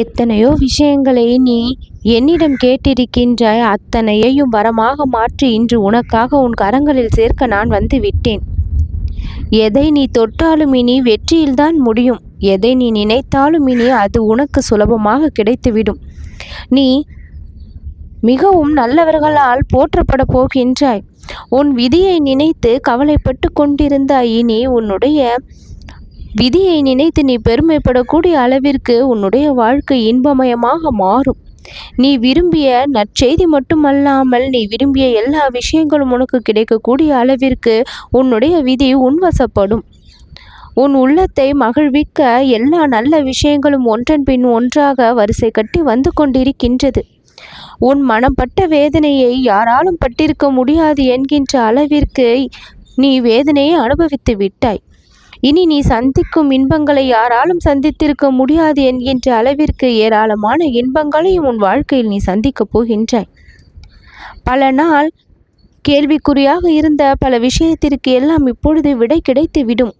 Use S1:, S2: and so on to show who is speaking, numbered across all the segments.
S1: எத்தனையோ விஷயங்களை நீ என்னிடம் கேட்டிருக்கின்றாய் அத்தனையையும் வரமாக மாற்றி. இன்று உனக்காக உன் கரங்களில் சேர்க்க நான் வந்து விட்டேன். எதை நீ தொட்டாலும் இனி வெற்றியில்தான் முடியும். எதை நீ நினைத்தாலும் இனி அது உனக்கு சுலபமாக கிடைத்துவிடும். நீ மிகவும் நல்லவர்களால் போற்றப்பட போகின்றாய். உன் விதியை நினைத்து கவலைப்பட்டு கொண்டிருந்தாய். இனி உன்னுடைய விதியை நினைத்து நீ பெருமைப்படக்கூடிய அளவிற்கு உன்னுடைய வாழ்க்கை இன்பமயமாக மாறும். நீ விரும்பிய நற்செய்தி மட்டுமல்லாமல் நீ விரும்பிய எல்லா விஷயங்களும் உனக்கு கிடைக்கக்கூடிய அளவிற்கு உன்னுடைய விதி உன்வசப்படும். உன் உள்ளத்தை மகிழ்விக்க எல்லா நல்ல விஷயங்களும் ஒன்றன் பின் ஒன்றாக வரிசை கட்டி வந்து கொண்டிருக்கின்றது. உன் மனம் பட்ட வேதனையை யாராலும் பட்டிருக்க முடியாது என்கின்ற அளவிற்கு நீ வேதனையை அனுபவித்து விட்டாய். இனி நீ சந்திக்கும் இன்பங்களை யாராலும் சந்தித்திருக்க முடியாது என்கின்ற அளவிற்கு ஏராளமான இன்பங்களையும் உன் வாழ்க்கையில் நீ சந்திக்கப் போகின்றாய். பல நாள் கேள்விக்குறியாக இருந்த பல விஷயத்திற்கு எல்லாம் இப்பொழுது விடை கிடைத்து விடும்.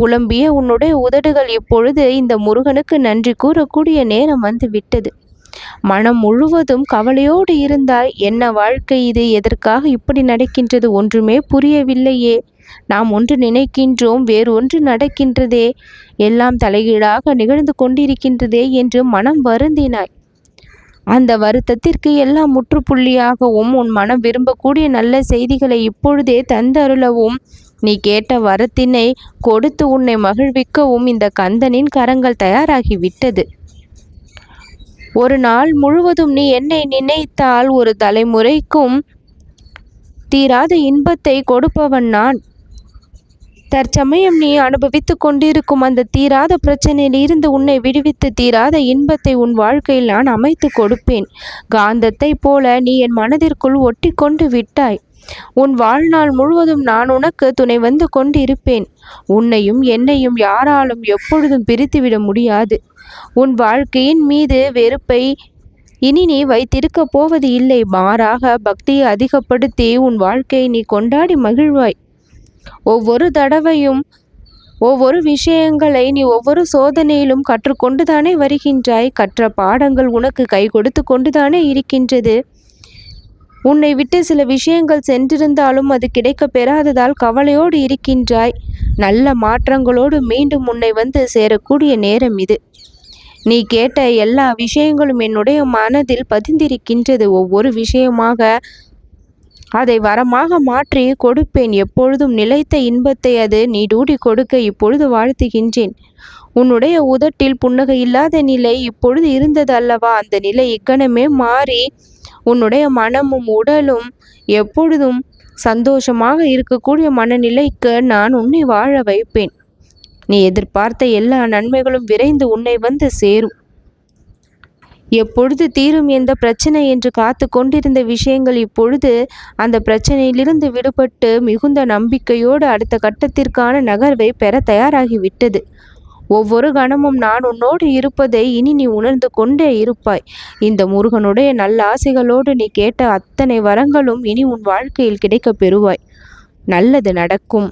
S1: புலம்பிய உன்னுடைய உதடுகள் இப்பொழுது இந்த முருகனுக்கு நன்றி கூறக்கூடிய நேரம் வந்து விட்டது. மனம் முழுவதும் கவலையோடு இருந்தால் என்ன வாழ்க்கை இது? எதற்காக இப்படி நடக்கின்றது? ஒன்றுமே புரியவில்லையே. நாம் ஒன்று நினைக்கின்றோம் வேறு ஒன்று நடக்கின்றதே. எல்லாம் தலைகீழாக நிகழ்ந்து கொண்டிருக்கின்றதே என்று மனம் வருந்தினாய். அந்த வருத்தத்திற்கு எல்லாம் முற்றுப்புள்ளியாகவும் உன் மனம் விரும்பக்கூடிய நல்ல செய்திகளை இப்பொழுதே தந்தருளவும். நீ கேட்ட வரத்தினை கொடுத்து உன்னை மகிழ்விக்கவும் இந்த கந்தனின் கரங்கள் தயாராகிவிட்டது. ஒரு நாள் முழுவதும் நீ என்னை நினைத்தால் ஒரு தலைமுறைக்கும் தீராத இன்பத்தை கொடுப்பவன் நான். தற்சமயம் நீ அனுபவித்து கொண்டிருக்கும் அந்த தீராத பிரச்சனையில் இருந்து உன்னை விடுவித்து தீராத இன்பத்தை உன் வாழ்க்கையில் நான் அமைத்து கொடுப்பேன். காந்தத்தை போல நீ என் மனதிற்குள் ஒட்டி கொண்டு விட்டாய். உன் வாழ்நாள் முழுவதும் நான் உனக்கு துணை வந்து கொண்டிருப்பேன். உன்னையும் என்னையும் யாராலும் எப்பொழுதும் பிரித்துவிட முடியாது. உன் வாழ்க்கையின் மீது வெறுப்பை இனி நீ வைத்திருக்கப் போவது இல்லை. மாறாக பக்தியை அதிகப்படுத்தி உன் வாழ்க்கையை நீ கொண்டாடி மகிழ்வாய். ஒவ்வொரு தடவையும் ஒவ்வொரு விஷயங்களை நீ ஒவ்வொரு சோதனையிலும் கற்றுக்கொண்டுதானே வருகின்றாய்? கற்ற பாடங்கள் உனக்கு கை கொடுத்து கொண்டுதானே இருக்கின்றது. உன்னை விட்டு சில விஷயங்கள் சென்றிருந்தாலும் அது கிடைக்க பெறாததால் கவலையோடு இருக்கின்றாய். நல்ல மாற்றங்களோடு மீண்டும் உன்னை வந்து சேரக்கூடிய நேரம் இது. நீ கேட்ட எல்லா விஷயங்களும் என்னுடைய மனதில் பதிந்திருக்கின்றது. ஒவ்வொரு விஷயமாக அதை வரமாக மாற்றி கொடுப்பேன். எப்பொழுதும் நிலைத்த இன்பத்தை அது நீடூடி கொடுக்க இப்பொழுது வாழ்த்துகின்றேன். உன்னுடைய உதட்டில் புன்னகை இல்லாத நிலை இப்பொழுது இருந்தது அல்லவா அந்த நிலை இக்கணமே மாறி உன்னுடைய மனமும் உடலும் எப்பொழுதும் சந்தோஷமாக இருக்கக்கூடிய மனநிலைக்கு நான் உன்னை வாழ வைப்பேன். நீ எதிர்பார்த்த எல்லா நன்மைகளும் விரைந்து உன்னை வந்து சேரும். எப்பொழுது தீரும் எந்த பிரச்சனை என்று காத்து கொண்டிருந்த விஷயங்கள் இப்பொழுது அந்த பிரச்சனையிலிருந்து விடுபட்டு மிகுந்த நம்பிக்கையோடு அடுத்த கட்டத்திற்கான நகர்வை பெற தயாராகிவிட்டது. ஒவ்வொரு கணமும் நான் உன்னோடு இருப்பதை இனி நீ உணர்ந்து கொண்டே இருப்பாய். இந்த முருகனுடைய நல்ல ஆசைகளோடு நீ கேட்ட அத்தனை வரங்களும் இனி உன் வாழ்க்கையில் கிடைக்கப் பெறுவாய். நல்லது நடக்கும்.